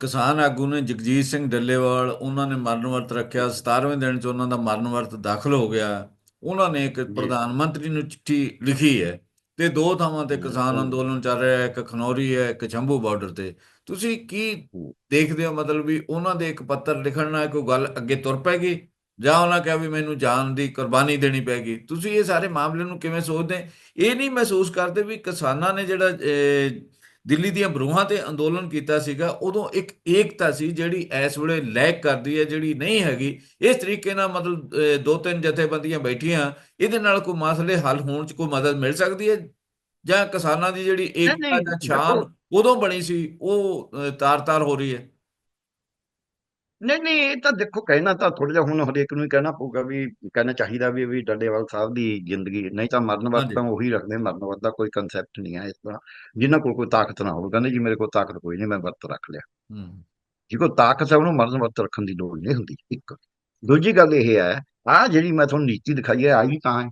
ਕਿਸਾਨ ਆਗੂ ਨੇ ਜਗਜੀਤ ਸਿੰਘ ਡੱਲੇਵਾਲ ਉਹਨਾਂ ਨੇ ਮਰਨ ਵਰਤ ਰੱਖਿਆ 17ਵੇਂ ਦਿਨ 'ਚ ਉਹਨਾਂ ਦਾ ਮਰਨ ਵਰਤ ਦਾਖਲ ਹੋ ਗਿਆ ਉਹਨਾਂ ਨੇ ਇੱਕ। ਪ੍ਰਧਾਨ ਮੰਤਰੀ ਨੂੰ ਚਿੱਠੀ ਲਿਖੀ ਹੈ ਤੇ ਦੋ ਥਾਵਾਂ ਤੇ ਕਿਸਾਨ। ਅੰਦੋਲਨ ਚੱਲ ਰਿਹਾ ਹੈ ਇੱਕ ਖਨੌਰੀ ਹੈ ਇੱਕ ਸ਼ੰਭੂ ਬਾਰਡਰ ਤੇ ਤੁਸੀਂ ਕੀ। ਦੇਖਦੇ ਹੋ ਮਤਲਬ ਵੀ ਉਹਨਾਂ ਦੇ ਇੱਕ ਪੱਤਰ ਲਿਖਣ ਨਾਲ ਕੋਈ ਗੱਲ ਅੱਗੇ ਤੁਰ ਪੈਗੀ ਜਾਂ ਉਹਨਾਂ ਕਿਹਾ ਵੀ ਮੈਨੂੰ ਜਾਨ ਦੀ ਕੁਰਬਾਨੀ ਦੇਣੀ ਪੈਗੀ ਤੁਸੀਂ ਇਹ ਸਾਰੇ ਮਾਮਲੇ ਨੂੰ ਕਿਵੇਂ ਸੋਚਦੇ ਇਹ ਨਹੀਂ ਮਹਿਸੂਸ ਕਰਦੇ ਵੀ ਕਿਸਾਨਾਂ ਨੇ ਜਿਹੜਾ ਦਿੱਲੀ ਦੀਆਂ ਬਰੂਹਾਂ ਤੇ ਅੰਦੋਲਨ ਕੀਤਾ ਸੀਗਾ ਉਦੋਂ ਇੱਕ ਏਕਤਾ ਸੀ ਜਿਹੜੀ ਇਸ ਵੇਲੇ ਲੈਕ ਕਰਦੀ ਹੈ ਜਿਹੜੀ ਨਹੀਂ ਹੈਗੀ। ਇਸ ਤਰੀਕੇ ਨਾਲ ਮਤਲਬ ਦੋ ਤਿੰਨ ਜਥੇਬੰਦੀਆਂ ਬੈਠੀਆਂ ਇਹਦੇ ਨਾਲ ਕੋਈ ਮਸਲੇ ਹੱਲ ਹੋਣ 'ਚ ਕੋਈ ਮਦਦ ਮਿਲ ਸਕਦੀ ਹੈ? ਜਾਂ ਕਿਸਾਨਾਂ ਦੀ ਜਿਹੜੀ ਏਕਤਾ ਦੇਖੋ- ਸ਼ਾਨ ਉਦੋਂ ਬਣੀ ਸੀ ਉਹ ਤਾਰ-ਤਾਰ ਹੋ ਰਹੀ ਹੈ? ਨਹੀਂ ਨਹੀਂ ਇਹ ਤਾਂ ਦੇਖੋ ਕਹਿਣਾ ਤਾਂ ਥੋੜਾ ਜਿਹਾ ਹੁਣ ਹਰੇਕ ਨੂੰ ਹੀ ਕਹਿਣਾ ਪਊਗਾ ਵੀ ਕਹਿਣਾ ਚਾਹੀਦਾ ਵੀ ਵੀ ਡੱਲੇਵਾਲ ਸਾਹਿਬ ਦੀ ਜ਼ਿੰਦਗੀ ਨਹੀਂ ਤਾਂ ਮਰਨ ਹਾਂਜੀ। ਤਾਂ ਉਹੀ ਰੱਖਦੇ ਮਰਨ ਵਰਤ ਦਾ ਕੋਈ ਕਨਸੈਪਟ ਨਹੀਂ ਹੈ ਇਸ ਤਰ੍ਹਾਂ। ਜਿਨ੍ਹਾਂ ਕੋਲ ਕੋਈ ਤਾਕਤ ਨਾ ਹੋਵੇ ਕਹਿੰਦੇ ਜੀ ਮੇਰੇ ਕੋਲ ਤਾਕਤ ਕੋਈ ਨਹੀਂ ਮੈਂ ਵਰਤ ਰੱਖ ਲਿਆ। ਹੂੰ। ਜੇ ਕੋਈ ਤਾਕਤ ਹੈ ਉਹਨੂੰ ਮਰਨ ਵਰਤ ਰੱਖਣ ਦੀ ਲੋੜ ਨਹੀਂ ਹੁੰਦੀ ਇੱਕ। ਦੂਜੀ ਗੱਲ ਇਹ ਹੈ ਆ ਜਿਹੜੀ ਮੈਂ ਤੁਹਾਨੂੰ ਨੀਤੀ ਦਿਖਾਈ ਹੈ ਆਈ ਤਾਂ ਹੈ।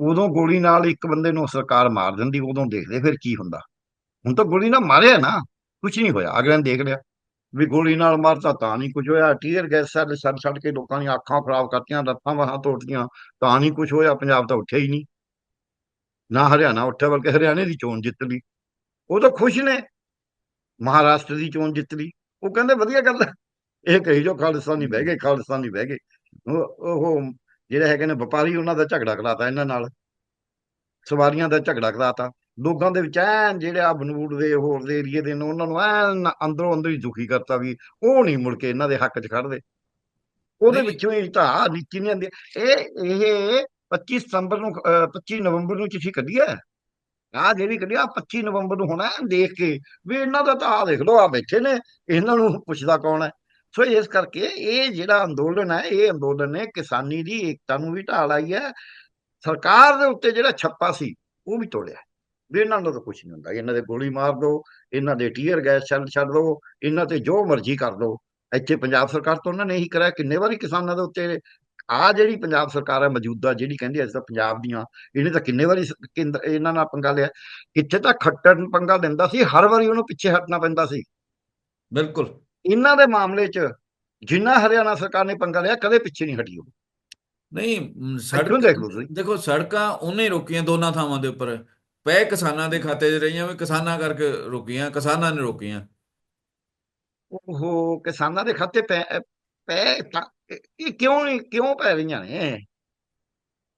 ਉਦੋਂ ਗੋਲੀ ਨਾਲ ਇੱਕ ਬੰਦੇ ਨੂੰ ਸਰਕਾਰ ਮਾਰ ਦਿੰਦੀ ਉਦੋਂ ਦੇਖਦੇ ਫਿਰ ਕੀ ਹੁੰਦਾ। ਹੁਣ ਤਾਂ ਗੋਲੀ ਨਾਲ ਮਾਰਿਆ ਨਾ ਕੁਝ ਨਹੀਂ ਹੋਇਆ ਅਗਲੇ ਨੇ ਦੇਖ ਲਿਆ। ਵੀ ਗੋਲੀ ਨਾਲ ਮਾਰਤਾ ਤਾਂ ਨਹੀਂ ਕੁਝ ਹੋਇਆ। ਟੀਅਰ ਗੈਸ ਛੱਡ ਛੱਡ ਛੱਡ ਕੇ ਲੋਕਾਂ ਦੀਆਂ ਅੱਖਾਂ ਖਰਾਬ ਕਰਤੀਆਂ, ਲੱਤਾਂ ਵਾਹਾਂ ਤੋੜਤੀਆਂ, ਤਾਂ ਨਹੀਂ ਕੁਝ ਹੋਇਆ। ਪੰਜਾਬ ਤਾਂ ਉੱਠਿਆ ਹੀ ਨਹੀਂ। ਨਾ ਹਰਿਆਣਾ ਉੱਠਿਆ, ਬਲਕਿ ਹਰਿਆਣੇ ਦੀ ਚੋਣ ਜਿੱਤ ਲਈ। ਉਹ ਤਾਂ ਖੁਸ਼ ਨੇ। ਮਹਾਰਾਸ਼ਟਰ ਦੀ ਚੋਣ ਜਿੱਤ ਲਈ। ਉਹ ਕਹਿੰਦੇ, ਵਧੀਆ ਗੱਲ ਹੈ। ਇਹ ਕਹੀ ਜੋ ਖਾਲਿਸਤਾਨੀ ਬਹਿ ਗਏ, ਖਾਲਿਸਤਾਨੀ ਬਹਿ ਗਏ। ਉਹ ਉਹ ਜਿਹੜੇ ਹੈਗੇ ਨੇ ਵਪਾਰੀ, ਉਹਨਾਂ ਦਾ ਝਗੜਾ ਕਰਾਤਾ ਇਹਨਾਂ ਨਾਲ। ਸਵਾਰੀਆਂ ਦਾ ਝਗੜਾ ਕਰਾਤਾ। ਲੋਕਾਂ ਦੇ ਵਿੱਚ ਐਨ ਜਿਹੜੇ ਆ ਬਨੂੜ ਦੇ ਹੋਰ ਦੇ ਏਰੀਏ ਦੇ ਨੇ ਉਹਨਾਂ ਨੂੰ ਐਨ ਅੰਦਰੋਂ ਅੰਦਰ ਹੀ ਦੁਖੀ ਕਰਤਾ ਵੀ ਉਹ ਨਹੀਂ ਮੁੜ ਕੇ ਇਹਨਾਂ ਦੇ ਹੱਕ 'ਚ ਖੜਦੇ ਉਹਦੇ। ਵਿੱਚੋਂ ਹੀ ਤਾਂ ਨੀਤੀ ਨਹੀਂ ਆਉਂਦੀ। ਇਹ ਇਹ 25 ਸਤੰਬਰ ਨੂੰ ਅਹ 25 ਨਵੰਬਰ ਨੂੰ ਚਿੱਠੀ ਕੱਢੀ ਹੈ ਆ ਜਿਹੜੀ ਕੱਢੀ ਆ 25 ਨਵੰਬਰ ਨੂੰ ਹੋਣਾ ਦੇਖ ਕੇ ਵੀ ਇਹਨਾਂ ਦਾ ਤਾਂ ਆ ਦੇਖ ਲਓ ਆ ਬੈਠੇ ਨੇ ਇਹਨਾਂ ਨੂੰ ਪੁੱਛਦਾ ਕੌਣ ਹੈ ਸੋ ਇਸ ਕਰਕੇ ਇਹ ਜਿਹੜਾ ਅੰਦੋਲਨ ਹੈ ਇਹ ਅੰਦੋਲਨ ਨੇ ਕਿਸਾਨੀ ਦੀ ਏਕਤਾ ਨੂੰ ਵੀ ਢਾਲ ਆਈ ਹੈ ਸਰਕਾਰ ਦੇ ਉੱਤੇ ਜਿਹੜਾ ਛੱਪਾ ਸੀ ਉਹ ਵੀ ਤੋੜਿਆ। ਵੀ ਇਹਨਾਂ ਨੂੰ ਤਾਂ ਕੁਝ ਨਹੀਂ ਹੁੰਦਾ। ਇਹਨਾਂ ਦੇ ਗੋਲੀ ਮਾਰ ਦਿਓ ਇਹਨਾਂ ਦੇ ਟੀਅਰ ਗੈਸ ਛੱਡ ਛੱਡ ਦਿਓ ਇਹਨਾਂ ਤੇ ਜੋ ਮਰਜ਼ੀ ਕਰ ਦਿਓ ਇੱਥੇ ਪੰਜਾਬ ਸਰਕਾਰ ਤੋਂ ਉਹਨਾਂ ਨੇ ਇਹੀ ਕਰਿਆ ਕਿੰਨੇ ਵਾਰੀ ਕਿਸਾਨਾਂ ਦੇ ਉੱਤੇ ਆ ਜਿਹੜੀ ਪੰਜਾਬ ਸਰਕਾਰ ਹੈ ਮੌਜੂਦਾ ਜਿਹੜੀ ਕਹਿੰਦੀ ਅੱਜ ਤਾਂ ਪੰਜਾਬ ਦੀਆਂ ਇਹਨੇ ਤਾਂ ਕਿੰਨੇ ਵਾਰੀ ਇਹਨਾਂ ਨਾਲ ਪੰਗਾ ਲਿਆ। ਇੱਥੇ ਤਾਂ ਖੱਟਰ ਪੰਗਾ ਲੈਂਦਾ ਸੀ ਹਰ ਵਾਰੀ ਉਹਨੂੰ ਪਿੱਛੇ ਹਟਣਾ ਪੈਂਦਾ ਸੀ। ਬਿਲਕੁਲ। ਇਹਨਾਂ ਦੇ ਮਾਮਲੇ 'ਚ ਜਿੰਨਾ ਹਰਿਆਣਾ ਸਰਕਾਰ ਨੇ ਪੰਗਾ ਲਿਆ ਕਦੇ ਪਿੱਛੇ ਨਹੀਂ ਹਟੀ ਉਹ। ਨਹੀਂ ਤੁਸੀਂ। ਦੇਖੋ ਸੜਕਾਂ ਉਹਨੇ ਰੋਕੀਆਂ ਦੋਨਾਂ ਥਾਵਾਂ ਦੇ ਉੱਪਰ। ਪੈ ਕਿਸਾਨਾਂ ਦੇ ਖਾਤੇ 'ਚ ਰਹੀਆਂ ਵੀ ਕਿਸਾਨਾਂ ਕਰਕੇ ਰੁਕੀਆਂ ਕਿਸਾਨਾਂ ਨੇ ਰੋਕੀਆਂ। ਉਹ ਕਿਸਾਨਾਂ ਦੇ ਖਾਤੇ ਪੈ ਪੈ ਇਹ ਕਿਉਂ ਕਿਉਂ ਪੈ ਰਹੀਆਂ ਨੇ?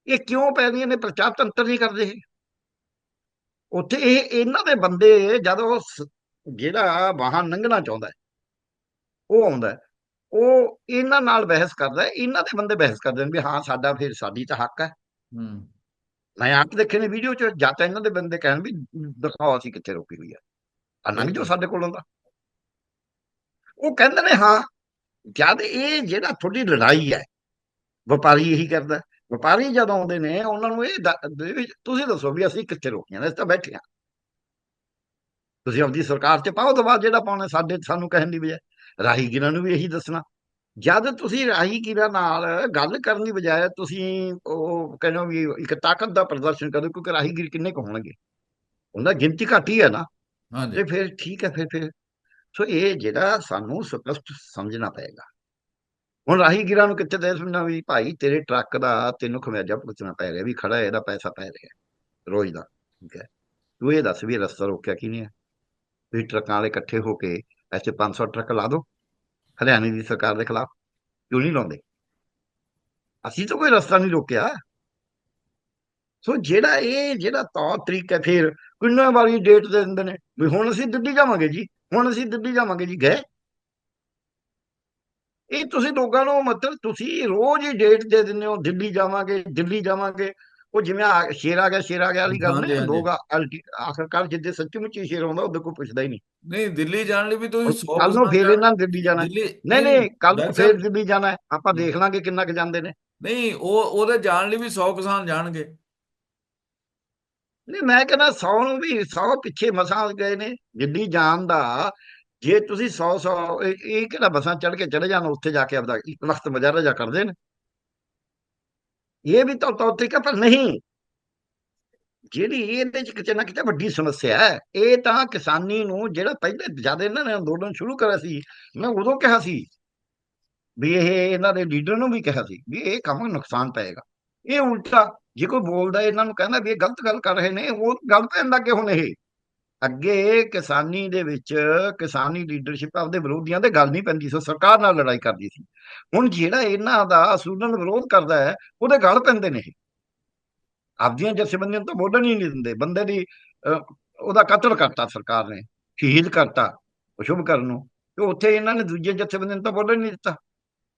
ਇਹ ਕਿਉਂ ਪੈ ਰਹੀਆਂ ਨੇ? ਪ੍ਰਚਾਰ ਤੰਤਰ ਨਹੀਂ ਕਰਦੇ। ਉੱਥੇ ਇਹ ਇਹਨਾਂ ਦੇ ਬੰਦੇ ਜਦੋਂ ਜਿਹੜਾ ਵਾਹਨ ਲੰਘਣਾ ਚਾਹੁੰਦਾ ਉਹ ਆਉਂਦਾ। ਉਹ ਇਹਨਾਂ ਨਾਲ ਬਹਿਸ ਕਰਦਾ ਇਹਨਾਂ ਦੇ ਬੰਦੇ ਬਹਿਸ ਕਰਦੇ ਨੇ ਵੀ ਹਾਂ ਸਾਡਾ ਫਿਰ ਸਾਡੀ ਤਾਂ ਹੱਕ ਹੈ। ਹੂੰ। ਮੈਂ ਆਪ ਦੇਖੇ ਨੇ ਵੀਡੀਓ ਚ ਜਾਂ ਤਾਂ ਇਹਨਾਂ ਦੇ ਬੰਦੇ ਕਹਿਣ ਵੀ ਦਿਖਾਓ ਅਸੀਂ ਕਿੱਥੇ ਰੋਕੀ ਹੋਈ ਹੈ ਆ ਲੰਘ ਜਾਓ ਸਾਡੇ ਕੋਲੋਂ ਦਾ ਉਹ ਕਹਿੰਦੇ ਨੇ ਹਾਂ ਜਦ ਇਹ ਜਿਹੜਾ ਤੁਹਾਡੀ ਲੜਾਈ ਹੈ ਵਪਾਰੀ ਇਹੀ ਕਰਦਾ। ਵਪਾਰੀ ਜਦੋਂ ਆਉਂਦੇ ਨੇ ਉਹਨਾਂ ਨੂੰ ਇਹ ਤੁਸੀਂ ਦੱਸੋ ਵੀ ਅਸੀਂ ਕਿੱਥੇ ਰੋਕੀਆਂ ਨੇ ਤਾਂ ਬੈਠੇ ਹਾਂ। ਤੁਸੀਂ ਆਪਦੀ ਸਰਕਾਰ 'ਚ ਪਾਓ ਦਬਾਅ ਜਿਹੜਾ ਪਾਉਣਾ ਸਾਡੇ ਸਾਨੂੰ ਕਹਿਣ ਦੀ ਬਜਾਏ ਰਾਹੀਗੀਰਾਂ ਨੂੰ ਵੀ ਇਹੀ ਦੱਸਣਾ। ਜਦ ਤੁਸੀਂ ਰਾਹੀਗੀਰਾਂ ਨਾਲ ਗੱਲ ਕਰਨ ਦੀ ਬਜਾਏ ਤੁਸੀਂ ਉਹ ਕਹਿੰਦੇ ਵੀ ਇੱਕ ਤਾਕਤ ਦਾ ਪ੍ਰਦਰਸ਼ਨ ਕਰੋ ਕਿਉਂਕਿ ਰਾਹੀਗੀਰ ਕਿੰਨੇ ਕੁ ਹੋਣਗੇ? ਉਹਨਾਂ ਗਿਣਤੀ ਘੱਟ ਹੀ ਹੈ ਨਾ। ਹਾਂਜੀ। ਤੇ ਫਿਰ ਠੀਕ ਹੈ ਫਿਰ ਫਿਰ। ਸੋ ਇਹ ਜਿਹੜਾ ਸਾਨੂੰ ਸਪਸ਼ਟ ਸਮਝਣਾ ਪਏਗਾ। ਹੁਣ ਰਾਹੀਗੀਰਾਂ ਨੂੰ ਕਿੱਥੇ ਦੇ ਸਮਝਣਾ ਵੀ ਭਾਈ ਤੇਰੇ ਟਰੱਕ ਦਾ ਤੈਨੂੰ ਖਮਿਆਜਾ ਭੁਗਤਣਾ ਪੈ ਰਿਹਾ ਵੀ ਖੜਾ ਇਹਦਾ ਪੈਸਾ ਪੈ ਰਿਹਾ ਰੋਜ਼ ਦਾ ਠੀਕ ਹੈ। ਤੂੰ ਇਹ ਦੱਸ ਵੀ ਰਸਤਾ ਰੋਕਿਆ ਕੀ ਨਹੀਂ ਹੈ ਵੀ ਟਰੱਕਾਂ ਵਾਲੇ ਇਕੱਠੇ ਹੋ ਕੇ ਐਸੇ 500 ਟਰੱਕ ਲਾ ਦੋ। ਹਰਿਆਣੇ ਦੀ ਸਰਕਾਰ ਦੇ ਖਿਲਾਫ ਕਿਉਂ ਨਹੀਂ ਲਾਉਂਦੇ? ਅਸੀਂ ਤਾਂ ਕੋਈ ਰਸਤਾ ਨਹੀਂ ਰੋਕਿਆ। ਸੋ ਜਿਹੜਾ ਇਹ, ਜਿਹੜਾ ਤੌਰ ਤਰੀਕਾ ਫਿਰ ਕਿੰਨੇ ਵਾਰੀ ਡੇਟ ਦੇ ਦਿੰਦੇ ਨੇ? ਵੀ ਹੁਣ ਅਸੀਂ ਦਿੱਲੀ ਜਾਵਾਂਗੇ ਜੀ, ਹੁਣ ਅਸੀਂ ਦਿੱਲੀ ਜਾਵਾਂਗੇ ਜੀ, ਗਏ। ਇਹ ਤੁਸੀਂ ਲੋਕਾਂ ਨੂੰ ਮਤਲਬ ਤੁਸੀਂ ਰੋਜ਼ ਹੀ ਡੇਟ ਦੇ ਦਿੰਦੇ ਹੋ, ਦਿੱਲੀ ਜਾਵਾਂਗੇ ਦਿੱਲੀ ਜਾਵਾਂਗੇ। ਉਹ ਜਿਵੇਂ ਸ਼ੇਰ ਆ ਗਿਆ ਸ਼ੇਰ ਆ ਗਿਆ ਵਾਲੀ ਗੱਲ ਹਾਂਜੀ, ਨੇ ਹਾਂਜੀ। ਲੋਕ ਆਖਰਕਾਰ ਜਿੱਦੇ ਸੱਚਮੁੱਚ ਹੀ ਸ਼ੇਰ ਆਉਂਦਾ ਉਹਦੇ ਕੋਈ ਪੁੱਛਦਾ ਹੀ ਨਹੀਂ। ਨਹੀਂ ਦਿੱਲੀ ਜਾਣ ਲਈ ਵੀ ਤੁਸੀਂ 100 ਕੱਲ ਨੂੰ ਫੇਰ ਇਹਨਾਂ ਨੇ ਦਿੱਲੀ ਜਾਣਾ। ਨਹੀਂ ਨਹੀਂ ਕੱਲ ਨੂੰ ਫੇਰ ਦਿੱਲੀ ਜਾਣਾ। ਆਪਾਂ ਦੇਖ ਲਾਂਗੇ ਕਿੰਨਾ ਕੁ ਜਾਂਦੇ ਨੇ। ਨਹੀਂ ਉਹ ਉਹਦੇ ਜਾਣ ਲਈ ਵੀ 100 ਕਿਸਾਨ ਜਾਣਗੇ। ਨਹੀਂ ਮੈਂ ਕਹਿੰਦਾ 100 ਨੂੰ ਵੀ 100 ਪਿੱਛੇ ਮਸਾਂ ਗਏ ਨੇ ਦਿੱਲੀ ਜਾਣ ਦਾ। ਜੇ ਤੁਸੀਂ 100 100 ਇਹ ਕਿਹੜਾ ਬਸਾਂ ਚੜ ਕੇ ਚਲੇ ਜਾਣ ਉੱਥੇ ਜਾ ਕੇ ਆਪਦਾ ਇੱਕ ਵਕਤ ਮਜ਼ਾਰਾ ਜਾ ਕਰਦੇ ਨੇ। ਇਹ ਵੀ ਤਾਂ ਤੌਰ ਤਰੀਕਾ ਪਰ ਨਹੀਂ। ਜਿਹੜੀ ਇਹਦੇ ਚ ਕਿਤੇ ਨਾ ਕਿਤੇ ਵੱਡੀ ਸਮੱਸਿਆ ਹੈ। ਇਹ ਤਾਂ ਕਿਸਾਨੀ ਨੂੰ ਜਿਹੜਾ ਪਹਿਲੇ ਜਦ ਇਹਨਾਂ ਨੇ ਅੰਦੋਲਨ ਸ਼ੁਰੂ ਕਰਿਆ ਸੀ, ਮੈਂ ਉਦੋਂ ਕਿਹਾ ਸੀ ਵੀ ਇਹ ਇਹਨਾਂ ਦੇ ਲੀਡਰ ਨੂੰ ਵੀ ਕਿਹਾ ਸੀ ਵੀ ਇਹ ਕੰਮ ਨੁਕਸਾਨ ਪਏਗਾ। ਇਹ ਉਲਟਾ ਜੇ ਕੋਈ ਬੋਲਦਾ ਇਹਨਾਂ ਨੂੰ ਕਹਿੰਦਾ ਵੀ ਇਹ ਗਲਤ ਗੱਲ ਕਰ ਰਹੇ ਨੇ, ਉਹ ਗਲਤ ਪੈਣ ਲੱਗੇ ਹੁਣ ਇਹ ਅੱਗੇ ਕਿਸਾਨੀ ਦੇ ਵਿੱਚ ਕਿਸਾਨੀ ਲੀਡਰਸ਼ਿਪ ਆਪਦੇ ਵਿਰੋਧੀਆਂ ਦੇ ਗੱਲ ਨਹੀਂ ਪੈਂਦੀ ਸੀ ਸਰਕਾਰ ਨਾਲ ਲੜਾਈ ਕਰਦੀ ਸੀ। ਹੁਣ ਜਿਹੜਾ ਇਹਨਾਂ ਦਾ ਅਸੂਲਨ ਵਿਰੋਧ ਕਰਦਾ ਹੈ ਉਹਦੇ ਗੱਲ ਪੈਂਦੇ ਨੇ ਆਪਦੀਆਂ ਜਥੇਬੰਦੀਆਂ ਤਾਂ ਬੋਲਣ ਹੀ ਨਹੀਂ ਦਿੰਦੇ। ਬੰਦੇ ਦੀ ਅਹ, ਉਹਦਾ ਕਤਲ ਕਰਤਾ ਸਰਕਾਰ ਨੇ ਸ਼ਹੀਦ ਕਰਤਾ ਸ਼ੁਭ ਕਰਨ ਨੂੰ। ਤੇ ਉੱਥੇ ਇਹਨਾਂ ਨੇ ਦੂਜੇ ਜਥੇਬੰਦੀਆਂ ਨੂੰ ਤਾਂ ਬੋਲਣ ਨਹੀਂ ਦਿੱਤਾ।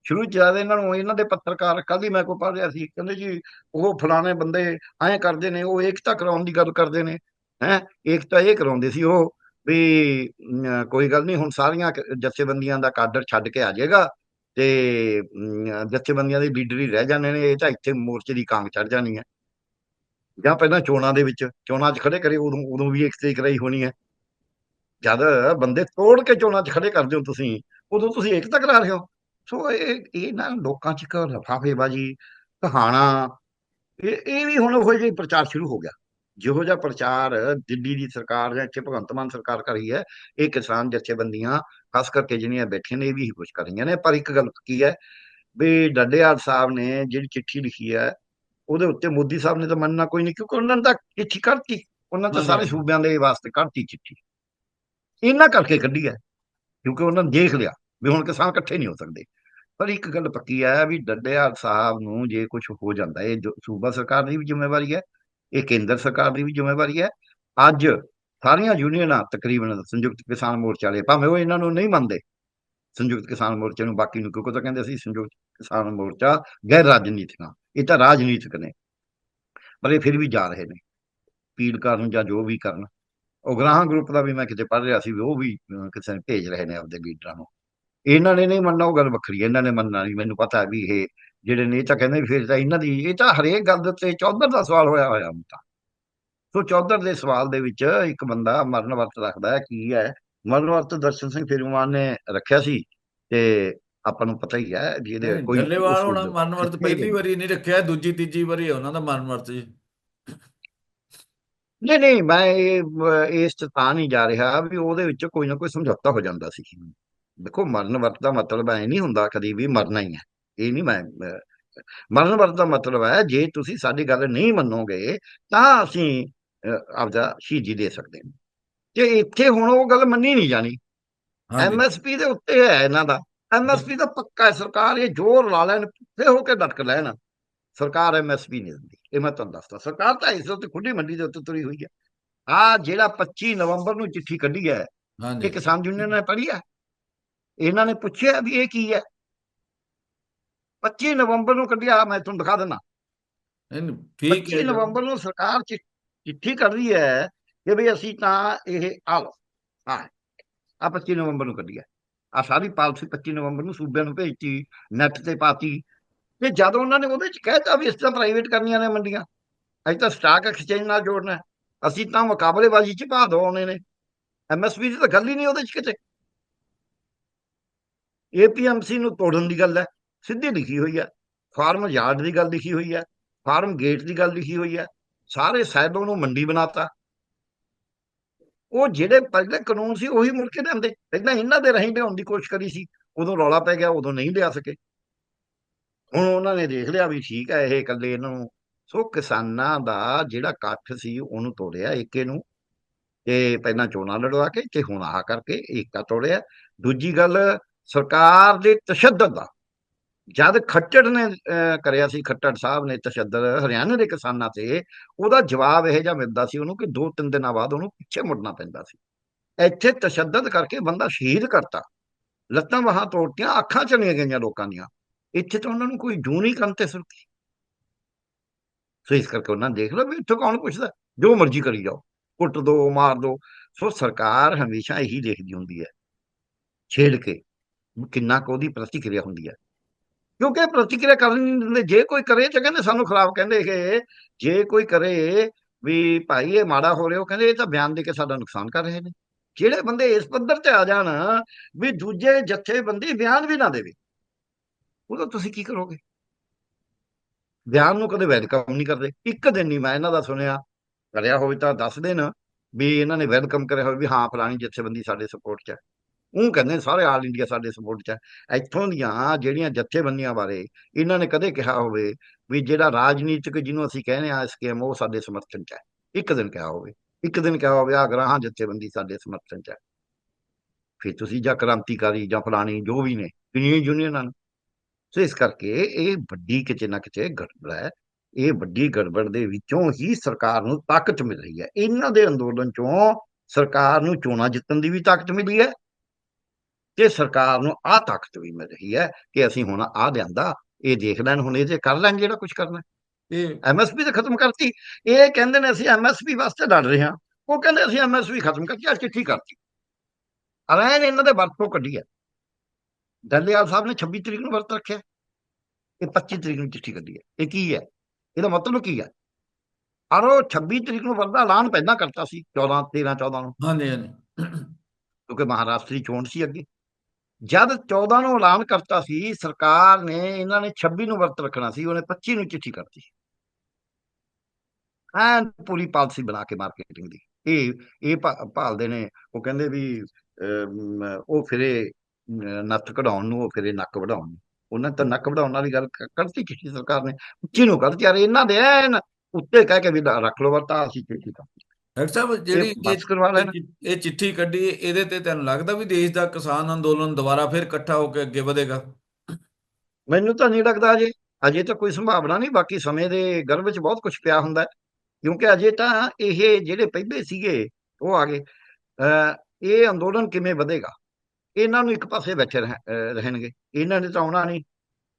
ਸ਼ੁਰੂ ਚ ਜਦ ਇਹਨਾਂ ਨੂੰ ਇਹਨਾਂ ਦੇ ਪੱਤਰਕਾਰ ਕੱਲ ਹੀ ਮੈਂ ਕੋ ਪੜ੍ਹ ਰਿਹਾ ਸੀ ਕਹਿੰਦੇ ਜੀ ਉਹ ਫਲਾਣੇ ਬੰਦੇ ਐਂ ਕਰਦੇ ਨੇ ਉਹ ਏਕਤਾ ਕਰਾਉਣ ਦੀ ਗੱਲ ਕਰਦੇ ਨੇ। ਹੈ ਏਕਤਾ ਇਹ ਕਰਾਉਂਦੇ ਸੀ ਉਹ ਵੀ ਕੋਈ ਗੱਲ ਨਹੀਂ, ਹੁਣ ਸਾਰੀਆਂ ਜਥੇਬੰਦੀਆਂ ਦਾ ਕਾਡਰ ਛੱਡ ਕੇ ਆ ਜਾਏਗਾ ਤੇ ਜਥੇਬੰਦੀਆਂ ਦੇ ਲੀਡਰ ਹੀ ਰਹਿ ਜਾਣੇ ਨੇ, ਇਹ ਤਾਂ ਇੱਥੇ ਮੋਰਚੇ ਦੀ ਕਾਂਗ ਚੜ ਜਾਣੀ ਹੈ। ਜਾਂ ਪਹਿਲਾਂ ਚੋਣਾਂ ਦੇ ਵਿੱਚ, ਚੋਣਾਂ 'ਚ ਖੜੇ ਕਰੇ, ਉਦੋਂ ਉਦੋਂ ਵੀ ਇੱਕ ਤਰੀਕ ਰਹੀ ਹੋਣੀ ਹੈ। ਜਦ ਬੰਦੇ ਤੋੜ ਕੇ ਚੋਣਾਂ 'ਚ ਖੜੇ ਕਰਦੇ ਹੋ ਤੁਸੀਂ, ਉਦੋਂ ਤੁਸੀਂ ਏਕਤਾ ਕਰਾ ਰਹੇ ਹੋ। ਸੋ ਇਹ ਇਹ ਨਾ ਲੋਕਾਂ 'ਚ ਇੱਕ ਲਫਾਫੇਬਾਜ਼ੀ ਕਹਾਣਾ, ਇਹ ਇਹ ਵੀ ਹੁਣ ਉਹ ਜਿਹੀ ਪ੍ਰਚਾਰ ਸ਼ੁਰੂ ਹੋ ਗਿਆ। ਜਿਹੋ ਜਿਹਾ ਪ੍ਰਚਾਰ ਦਿੱਲੀ ਦੀ ਸਰਕਾਰ ਜਾਂ ਇੱਥੇ ਭਗਵੰਤ ਮਾਨ ਸਰਕਾਰ ਕਰ ਰਹੀ ਹੈ ਇਹ ਕਿਸਾਨ ਜਥੇਬੰਦੀਆਂ ਖਾਸ ਕਰਕੇ ਜਿਹੜੀਆਂ ਬੈਠੀਆਂ ਨੇ ਇਹ ਵੀ ਕੁਝ ਕਰ ਰਹੀਆਂ ਨੇ। ਪਰ ਇੱਕ ਗੱਲ ਕੀ ਹੈ ਵੀ ਡੱਡੇਆਲ ਸਾਹਿਬ ਨੇ ਜਿਹੜੀ ਚਿੱਠੀ ਲਿਖੀ ਹੈ ਉਹਦੇ ਉੱਤੇ ਮੋਦੀ ਸਾਹਿਬ ਨੇ ਤਾਂ ਮੰਨਣਾ ਕੋਈ ਨਹੀਂ ਕਿਉਂਕਿ ਉਹਨਾਂ ਨੇ ਤਾਂ ਚਿੱਠੀ ਕੱਢਤੀ। ਉਹਨਾਂ ਤਾਂ ਸਾਰੇ ਸੂਬਿਆਂ ਦੇ ਵਾਸਤੇ ਕੱਢਤੀ ਚਿੱਠੀ। ਇਹਨਾਂ ਕਰਕੇ ਕੱਢੀ ਹੈ ਕਿਉਂਕਿ ਉਹਨਾਂ ਨੇ ਦੇਖ ਲਿਆ ਵੀ ਹੁਣ ਕਿਸਾਨ ਇਕੱਠੇ ਨਹੀਂ ਹੋ ਸਕਦੇ। ਪਰ ਇੱਕ ਗੱਲ ਪੱਕੀ ਹੈ ਵੀ ਡੱਡੇਆਲ ਸਾਹਿਬ ਨੂੰ ਜੇ ਕੁਝ ਹੋ ਜਾਂਦਾ ਇਹ ਸੂਬਾ ਸਰਕਾਰ ਦੀ ਵੀ ਜ਼ਿੰਮੇਵਾਰੀ ਹੈ ਇਹ ਕੇਂਦਰ ਸਰਕਾਰ ਦੀ ਵੀ ਜ਼ਿੰਮੇਵਾਰੀ ਹੈ। ਅੱਜ ਸਾਰੀਆਂ ਯੂਨੀਅਨਾਂ ਤਕਰੀਬਨ ਸੰਯੁਕਤ ਕਿਸਾਨ ਮੋਰਚਾ ਵਾਲੇ, ਭਾਵੇਂ ਉਹ ਇਹਨਾਂ ਨੂੰ ਨਹੀਂ ਮੰਨਦੇ, ਸੰਯੁਕਤ ਕਿਸਾਨ ਮੋਰਚੇ ਨੂੰ, ਬਾਕੀ ਨੂੰ ਕਿਉਂਕਿ ਤਾਂ ਕਹਿੰਦੇ ਸੀ ਸੰਯੁਕਤ ਕਿਸਾਨ ਮੋਰਚਾ ਗੈਰ ਰਾਜਨੀਤਿਕਾਂ ਇਹ ਤਾਂ ਰਾਜਨੀਤਿਕ ਨੇ। ਪਰ ਇਹ ਫਿਰ ਵੀ ਜਾ ਰਹੇ ਨੇ, ਅਪੀਲ ਕਰਨ ਜਾਂ ਜੋ ਵੀ ਕਰਨ। ਉਗਰਾਹਾਂ ਗਰੁੱਪ ਦਾ ਵੀ ਮੈਂ ਕਿਤੇ ਪੜ੍ਹ ਰਿਹਾ ਸੀ ਵੀ ਉਹ ਵੀ ਕਿਸੇ ਨੇ ਭੇਜ ਰਹੇ ਨੇ ਆਪਦੇ ਲੀਡਰਾਂ ਨੂੰ। ਇਹਨਾਂ ਨੇ ਨਹੀਂ ਮੰਨਣਾ, ਉਹ ਗੱਲ ਵੱਖਰੀ ਹੈ। ਇਹਨਾਂ ਨੇ ਮੰਨਣਾ ਨਹੀਂ। ਮੈਨੂੰ ਪਤਾ ਵੀ ਇਹ ਜਿਹੜੇ ਨੇ ਤਾਂ ਕਹਿੰਦੇ ਫਿਰ ਤਾਂ ਇਹਨਾਂ ਦੀ ਇਹ ਤਾਂ ਹਰੇਕ ਗੱਲ ਦੇ ਉੱਤੇ ਚੌਧਰ ਦਾ ਸਵਾਲ ਹੋਇਆ ਹੋਇਆ ਤਾਂ। ਸੋ ਚੌਧਰ ਦੇ ਸਵਾਲ ਦੇ ਵਿੱਚ ਇੱਕ ਬੰਦਾ ਮਰਨ ਵਰਤ ਰੱਖਦਾ ਹੈ ਕੀ ਹੈ? ਮਰਨ ਵਰਤ ਦਰਸ਼ਨ ਸਿੰਘ ਫਿਰਮਾਨ ਨੇ ਰੱਖਿਆ ਸੀ ਤੇ ਆਪਾਂ ਨੂੰ ਪਤਾ ਹੀ ਹੈ ਜਿਹਦੇ ਕੋਈ ਉਸੂਲ ਹੁਣ ਦੇ- ਮਨਵਰਤ ਪਹਿਲੀ ਵਾਰੀ ਨਹੀਂ ਰੱਖਿਆ ਦੂਜੀ ਤੀਜੀ ਵਾਰੀ ਉਹਨਾਂ ਦਾ ਮਨਵਰਤ ਜੀ। ਨਹੀਂ ਨਹੀਂ ਮੈਂ ਇਸ ਚ ਤਾਂ ਨਹੀਂ ਜਾ ਰਿਹਾ ਵੀ ਉਹਦੇ ਵਿੱਚ ਕੋਈ ਨਾ ਕੋਈ ਸਮਝੌਤਾ ਹੋ ਜਾਂਦਾ ਸੀ। ਦੇਖੋ ਮਰਨ ਵਰਤ ਦਾ ਮਤਲਬ ਐ ਨਹੀਂ ਹੁੰਦਾ ਕਦੀ ਵੀ ਮਰਨਾ ਹੀ ਹੈ। ਇਹ ਨਹੀਂ ਮੈਂ ਮਰਨ ਵਰਤ ਦਾ ਮਤਲਬ ਹੈ ਜੇ ਤੁਸੀਂ ਸਾਡੀ ਗੱਲ ਨਹੀਂ ਮੰਨੋਗੇ ਤਾਂ ਅਸੀਂ ਆਪਦਾ ਸ਼ਹੀਦੀ ਦੇ ਸਕਦੇ ਹਾਂ। ਤੇ ਇੱਥੇ ਹੁਣ ਉਹ ਗੱਲ ਮੰਨੀ ਨਹੀਂ ਜਾਣੀ। ਐਮਐਸਪੀ ਦੇ ਉੱਤੇ ਹੈ ਇਹਨਾਂ ਦਾ। ਐਮਐਸਪੀ ਦਾ ਪੱਕਾ ਹੈ ਸਰਕਾਰ ਇਹ ਜ਼ੋਰ ਲਾ ਲੈਣ ਫੇ ਹੋ ਕੇ ਡਟਕ ਲੈਣ। ਸਰਕਾਰ ਐਮਐਸਪੀ ਨਹੀਂ ਦਿੰਦੀ ਇਹ ਮੈਂ ਤੁਹਾਨੂੰ ਦੱਸਦਾ। ਸਰਕਾਰ ਤਾਂ ਇਸ ਉੱਤੇ ਖੁੱਡੀ ਮੰਡੀ ਦੇ ਉੱਤੇ ਤੁਰੀ ਹੋਈ ਹੈ। ਆ ਜਿਹੜਾ 25 ਨਵੰਬਰ ਨੂੰ ਚਿੱਠੀ ਕੱਢੀ ਹੈ ਇਹ ਕਿਸਾਨ ਯੂਨੀਅਨ ਨੇ ਪੜ੍ਹੀ ਹੈ। ਇਹਨਾਂ ਨੇ ਪੁੱਛਿਆ ਵੀ ਇਹ ਕੀ ਹੈ? 25 ਨਵੰਬਰ ਨੂੰ ਕੱਢਿਆ ਮੈਂ ਤੁਹਾਨੂੰ ਦਿਖਾ ਦਿੰਦਾ। ਨਹੀਂ, ਠੀਕ 25 ਹੈ ਨਵੰਬਰ ਨੂੰ ਸਰਕਾਰ ਚਿੱਠੀ ਕਰ ਰਹੀ ਹੈ ਕਿ ਵੀ ਅਸੀਂ ਤਾਂ ਇਹ ਆ ਲਓ। ਆ ਆ 25 ਨਵੰਬਰ ਨੂੰ ਕੱਢੀ ਹੈ। ਆ ਸਾਰੀ ਪਾਲਿਸੀ 25 ਨਵੰਬਰ ਨੂੰ ਸੂਬਿਆਂ ਨੂੰ ਭੇਜਤੀ ਨੈਟ ਤੇ ਪਾਤੀ। ਤੇ ਜਦੋਂ ਉਹਨਾਂ ਨੇ ਉਹਦੇ ਚ ਕਹਿਤਾ ਵੀ ਇਸ ਤਰ੍ਹਾਂ ਪ੍ਰਾਈਵੇਟ ਕਰਨੀਆਂ ਨੇ ਮੰਡੀਆਂ ਅਸੀਂ ਤਾਂ ਸਟਾਕ ਐਕਸਚੇਂਜ ਨਾਲ ਜੋੜਨਾ ਹੈ। ਅਸੀਂ ਤਾਂ ਮੁਕਾਬਲੇਬਾਜ਼ੀ ਚ ਭਾਅ ਦਵਾਉਣੇ ਨੇ। ਐਮਐਸਪੀ ਦੀ ਤਾਂ ਗੱਲ ਹੀ ਨਹੀਂ ਉਹਦੇ ਚ ਕਿਤੇ। ਏਪੀਐਮਸੀ ਨੂੰ ਤੋੜਨ ਦੀ ਗੱਲ ਹੈ। ਸਿੱਧੀ ਲਿਖੀ ਹੋਈ ਹੈ। ਫਾਰਮ ਯਾਰਡ ਦੀ ਗੱਲ ਲਿਖੀ ਹੋਈ ਹੈ। ਫਾਰਮ ਗੇਟ ਦੀ ਗੱਲ ਲਿਖੀ ਹੋਈ ਹੈ। ਸਾਰੇ ਸਾਈਡੋਂ ਨੂੰ ਮੰਡੀ ਬਣਾਤਾ। ਉਹ ਜਿਹੜੇ ਪਹਿਲੇ ਕਾਨੂੰਨ ਸੀ, ਉਹੀ ਮੁੜ ਕੇ ਲਿਆਂਦੇ। ਪਹਿਲਾਂ ਇਹਨਾਂ ਦੇ ਰਹੀ ਲਿਆਉਣ ਦੀ ਕੋਸ਼ਿਸ਼ ਕਰੀ ਸੀ। ਉਦੋਂ ਰੌਲਾ ਪੈ ਗਿਆ, ਉਦੋਂ ਨਹੀਂ ਲਿਆ ਸਕੇ। ਹੁਣ ਉਹਨਾਂ ਨੇ ਦੇਖ ਲਿਆ ਵੀ ਠੀਕ ਹੈ, ਇਹ ਇਕੱਲੇ ਇਹਨਾਂ ਨੂੰ। ਸੋ ਕਿਸਾਨਾਂ ਦਾ ਜਿਹੜਾ ਇਕੱਠ ਸੀ, ਉਹਨੂੰ ਤੋੜਿਆ ਏਕੇ ਨੂੰ। ਤੇ ਪਹਿਲਾਂ ਚੋਣਾਂ ਲੜਵਾ ਕੇ ਤੇ ਹੁਣ ਆ ਕਰਕੇ ਏਕਾ ਤੋੜਿਆ। ਦੂਜੀ ਗੱਲ, ਸਰਕਾਰ ਦੇ ਤਸ਼ੱਦਦ ਦਾ। ਜਦ ਖੱਟੜ ਨੇ ਅਹ, ਕਰਿਆ ਸੀ ਖੱਟੜ ਸਾਹਿਬ ਨੇ ਤਸ਼ੱਦਦ ਹਰਿਆਣਾ ਦੇ ਕਿਸਾਨਾਂ ਤੇ ਉਹਦਾ ਜਵਾਬ ਇਹ ਜਿਹਾ ਮਿਲਦਾ ਸੀ ਉਹਨੂੰ ਕਿ ਦੋ ਤਿੰਨ ਦਿਨਾਂ ਬਾਅਦ ਉਹਨੂੰ ਪਿੱਛੇ ਮੁੜਨਾ ਪੈਂਦਾ ਸੀ। ਇੱਥੇ ਤਸ਼ੱਦਦ ਕਰਕੇ ਬੰਦਾ ਸ਼ਹੀਦ ਕਰਤਾ। ਲੱਤਾਂ ਬਾਹਾਂ ਤੋੜਤੀਆਂ ਅੱਖਾਂ ਚਲੀਆਂ ਗਈਆਂ ਲੋਕਾਂ ਦੀਆਂ। ਇੱਥੇ ਤਾਂ ਉਹਨਾਂ ਨੂੰ ਕੋਈ ਜੂ ਨਹੀਂ ਕੰਨ ਤੇ ਸੁਰਕੀ ਸੋ ਇਸ ਕਰਕੇ ਉਹਨਾਂ ਨੇ ਦੇਖ ਲਓ ਵੀ ਇੱਥੇ ਕੌਣ ਪੁੱਛਦਾ? ਜੋ ਮਰਜ਼ੀ ਕਰੀ ਜਾਓ ਕੁੱਟ ਦੋ ਮਾਰ ਦੋ। ਸੋ ਸਰਕਾਰ ਹਮੇਸ਼ਾ ਇਹੀ ਦੇਖਦੀ ਹੁੰਦੀ ਹੈ। ਛੇੜ ਕੇ ਕਿੰਨਾ ਕੁ ਉਹਦੀ ਪ੍ਰਤੀਕਿਰਿਆ ਹੁੰਦੀ ਹੈ। ਕਿਉਂਕਿ ਪ੍ਰਤੀਕਿਰਿਆ ਕਰਨ ਨਹੀਂ ਦਿੰਦੇ। ਜੇ ਕੋਈ ਕਰੇ ਤਾਂ ਕਹਿੰਦੇ ਸਾਨੂੰ ਖਰਾਬ ਕਹਿੰਦੇ ਕਿ ਜੇ ਕੋਈ ਕਰੇ ਵੀ ਭਾਈ ਇਹ ਮਾੜਾ ਹੋ ਰਿਹਾ, ਉਹ ਕਹਿੰਦੇ ਇਹ ਤਾਂ ਬਿਆਨ ਦੇ ਕੇ ਸਾਡਾ ਨੁਕਸਾਨ ਕਰ ਰਹੇ ਨੇ। ਜਿਹੜੇ ਬੰਦੇ ਇਸ ਪੱਧਰ ਤੇ ਆ ਜਾਣ ਵੀ ਦੂਜੇ ਜਥੇਬੰਦੀ ਬਿਆਨ ਵੀ ਨਾ ਦੇਵੇ ਉਦੋਂ ਤੁਸੀਂ ਕੀ ਕਰੋਗੇ? ਬਿਆਨ ਨੂੰ ਕਦੇ ਵੈਲਕਮ ਨਹੀਂ ਕਰਦੇ। ਇੱਕ ਦਿਨ ਨਹੀਂ ਮੈਂ ਇਹਨਾਂ ਦਾ ਸੁਣਿਆ। ਕਰਿਆ ਹੋਵੇ ਤਾਂ ਦੱਸ ਦੇਣ ਵੀ ਇਹਨਾਂ ਨੇ ਵੈਲਕਮ ਕਰਿਆ ਹੋਵੇ ਵੀ ਹਾਂ, ਫਲਾਣੀ ਜਥੇਬੰਦੀ ਸਾਡੇ ਸਪੋਰਟ 'ਚ ਹੈ। ਉਹ ਕਹਿੰਦੇ ਸਾਰੇ ਆਲ ਇੰਡੀਆ ਸਾਡੇ ਸਪੋਰਟ 'ਚ ਹੈ। ਇੱਥੋਂ ਦੀਆਂ ਜਿਹੜੀਆਂ ਜਥੇਬੰਦੀਆਂ ਬਾਰੇ ਇਹਨਾਂ ਨੇ ਕਦੇ ਕਿਹਾ ਹੋਵੇ ਵੀ ਜਿਹੜਾ ਰਾਜਨੀਤਿਕ ਜਿਹਨੂੰ ਅਸੀਂ ਕਹਿੰਦੇ ਆ ਸਕੀਮ ਉਹ ਸਾਡੇ ਸਮਰਥਨ 'ਚ ਹੈ। ਇੱਕ ਦਿਨ ਕਿਹਾ ਹੋਵੇ, ਇੱਕ ਦਿਨ ਕਿਹਾ ਹੋਵੇ ਆ ਗ੍ਰਾਹਾਂ ਜਥੇਬੰਦੀ ਸਾਡੇ ਸਮਰਥਨ 'ਚ ਹੈ। ਫਿਰ ਤੁਸੀਂ ਜਾਂ ਕ੍ਰਾਂਤੀਕਾਰੀ ਜਾਂ ਫਲਾਣੀ ਜੋ ਵੀ ਨੇ, ਕਿੰਨੀਆਂ ਯੂਨੀਅਨਾਂ ਨੇ। ਸੋ ਇਸ ਕਰਕੇ ਇਹ ਵੱਡੀ ਕਿਤੇ ਨਾ ਕਿਤੇ ਗੜਬੜ ਹੈ। ਇਹ ਵੱਡੀ ਗੜਬੜ ਦੇ ਵਿੱਚੋਂ ਹੀ ਸਰਕਾਰ ਨੂੰ ਤਾਕਤ ਮਿਲ ਰਹੀ ਹੈ। ਇਹਨਾਂ ਦੇ ਅੰਦੋਲਨ ਚੋਂ ਸਰਕਾਰ ਨੂੰ ਚੋਣਾਂ ਜਿੱਤਣ ਦੀ ਵੀ ਤਾਕਤ ਮਿਲੀ ਹੈ। ਤੇ ਸਰਕਾਰ ਨੂੰ ਆਹ ਤਾਕਤ ਵੀ ਮਿਲ ਰਹੀ ਹੈ ਕਿ ਅਸੀਂ ਹੁਣ ਆਹ ਲਿਆਂਦਾ ਇਹ ਦੇਖ ਲੈਣ ਹੁਣ ਇਹ ਤੇ ਕਰ ਲੈਣ ਜਿਹੜਾ ਕੁਝ ਕਰਨਾ। ਇਹ ਐਮਐਸਪੀ ਤਾਂ ਖਤਮ ਕਰਤੀ। ਇਹ ਕਹਿੰਦੇ ਨੇ ਅਸੀਂ ਐਮਐਸਪੀ ਵਾਸਤੇ ਲੜ ਰਹੇ ਹਾਂ। ਉਹ ਕਹਿੰਦੇ ਅਸੀਂ ਐਮਐਸਪੀ ਖਤਮ ਕਰਤੀ ਅੱਜ ਚਿੱਠੀ ਕਰਤੀ। ਅਰੇ ਇਹਨਾਂ ਦੇ ਵਰਤੋਂ ਕੱਢੀ ਹੈ। ਡੱਲੇਵਾਲ ਸਾਹਿਬ ਨੇ 26 ਤਰੀਕ ਨੂੰ ਵਰਤ ਰੱਖਿਆ। ਇਹ 25 ਤਰੀਕ ਨੂੰ ਚਿੱਠੀ ਕੱਢੀ ਹੈ। ਇਹ ਕੀ ਹੈ? ਇਹਦਾ ਮਤਲਬ ਕੀ ਹੈ? ਔਰ ਉਹ 26 ਤਰੀਕ ਨੂੰ ਵਰਦਾ ਐਲਾਨ ਪਹਿਲਾਂ ਕਰਤਾ ਸੀ 14 13 14 ਨੂੰ। ਹਾਂਜੀ ਹਾਂਜੀ। ਕਿਉਂਕਿ ਮਹਾਰਾਸ਼ਟਰੀ ਚੋਣ ਸੀ ਅੱਗੇ। ਜਦ 14 ਨੂੰ ਐਲਾਨ ਕਰਤਾ ਸੀ ਸਰਕਾਰ ਨੇ ਇਹਨਾਂ ਨੇ 26 ਨੂੰ ਵਰਤ ਰੱਖਣਾ ਸੀ ਉਹਨੇ 25 ਨੂੰ ਚਿੱਠੀ ਕਰਤੀ। ਐਨ ਪੂਰੀ ਪਾਲਿਸੀ ਬਣਾ ਕੇ ਮਾਰਕੀਟਿੰਗ ਦੀ। ਇਹ ਇਹ ਭਾਲਦੇ ਨੇ ਉਹ ਕਹਿੰਦੇ ਵੀ ਅਮ, ਉਹ ਫਿਰੇ ਨੱਥ ਕਢਾਉਣ ਨੂੰ ਉਹ ਫਿਰੇ ਨੱਕ ਵਢਾਉਣ ਨੂੰ। ਉਹਨਾਂ ਤਾਂ ਨੱਕ ਵਢਾਉਣ ਵਾਲੀ ਗੱਲ ਕ- ਕਰਤੀ ਚਿੱਠੀ ਸਰਕਾਰ ਨੇ? ਉੱਚੀ ਨੂੰ ਕਰਤੀ। ਯਾਰ ਇਹਨਾਂ ਦੇ ਐਨ ਉੱਤੇ ਕਹਿ ਕੇ ਵੀ ਰੱਖ ਲਓ ਵਰਤਾ ਅਸੀਂ ਚਿੱਠੀ ਕਰ ਡਾਕਟਰ ਸਾਹਿਬ ਜਿਹੜੀ ਬਸ ਕਰਵਾ ਲੈਣ ਇਹ ਚਿੱਠੀ ਕੱਢੀ ਇਹਦੇ ਤੇ ਤੁਹਾਨੂੰ ਲੱਗਦਾ ਵੀ ਦੇਸ਼ ਦਾ ਕਿਸਾਨ ਅੰਦੋਲਨ ਦੁਬਾਰਾ ਫਿਰ ਇਕੱਠਾ ਹੋ ਕੇ ਅੱਗੇ ਵਧੇਗਾ? ਮੈਨੂੰ ਤਾਂ ਨਹੀਂ ਲੱਗਦਾ ਅਜੇ। ਅਜੇ ਤਾਂ ਕੋਈ ਸੰਭਾਵਨਾ ਨਹੀਂ ਬਾਕੀ ਸਮੇਂ ਦੇ ਗਰਭ ਵਿੱਚ ਬਹੁਤ ਕੁਝ ਪਿਆ ਹੁੰਦਾ ਕਿਉਂਕਿ ਅਜੇ ਤਾਂ ਇਹ ਜਿਹੜੇ ਪਹਿਲੇ ਸੀਗੇ ਉਹ ਆ ਗਏ। ਇਹ ਅੰਦੋਲਨ ਕਿਵੇਂ ਵਧੇਗਾ? ਇਹਨਾਂ ਨੂੰ ਇੱਕ ਪਾਸੇ ਬੈਠੇ ਰਹਿਣਗੇ। ਇਹਨਾਂ ਨੇ ਤਾਂ ਆਉਣਾ ਨਹੀਂ।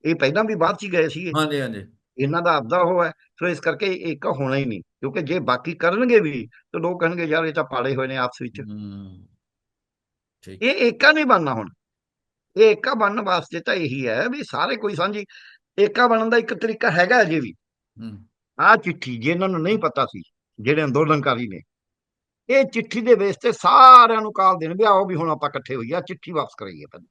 ਇਹ ਪਹਿਲਾਂ ਵੀ ਬਾਅਦ ਚ ਗਏ ਸੀਗੇ। ਹਾਂਜੀ ਹਾਂਜੀ। ਇਹਨਾਂ ਦਾ ਆਪਦਾ ਉਹ ਹੈ ਸੋ ਇਸ ਕਰਕੇ ਇੱਕ ਹੋਣਾ ਹੀ ਨਹੀਂ ਕਿਉਂਕਿ ਜੇ ਬਾਕੀ ਕਰਨਗੇ ਵੀ ਤਾਂ ਲੋਕ ਕਹਿਣਗੇ ਯਾਰ ਇਹ ਤਾਂ ਪਾੜੇ ਹੋਏ ਨੇ ਆਪਸ ਵਿੱਚ। ਹੂੰ ਠੀਕ। ਇਹ ਏਕਾ ਨਹੀਂ ਬਣਨਾ ਹੁਣ। ਇਹ ਏਕਾ ਬਣਨ ਵਾਸਤੇ ਤਾਂ ਇਹੀ ਹੈ ਵੀ ਸਾਰੇ ਕੋਈ ਸਾਂਝੀ ਏਕਾ ਬਣਨ ਦਾ ਇੱਕ ਤਰੀਕਾ ਹੈਗਾ ਅਜੇ ਵੀ। ਹੂੰ। ਆਹ ਚਿੱਠੀ ਜੇ ਇਹਨਾਂ ਨੂੰ ਨਹੀਂ ਪਤਾ ਸੀ ਜਿਹੜੇ ਅੰਦੋਲਨਕਾਰੀ ਨੇ ਇਹ ਚਿੱਠੀ ਦੇ ਬੇਸ ਤੇ ਸਾਰਿਆਂ ਨੂੰ ਕਾਲ ਦੇਣ ਵੀ ਆਓ ਵੀ ਹੁਣ ਆਪਾਂ ਇਕੱਠੇ ਹੋਈਏ ਚਿੱਠੀ ਵਾਪਸ ਕਰਾਈਏ ਪਹਿਲਾਂ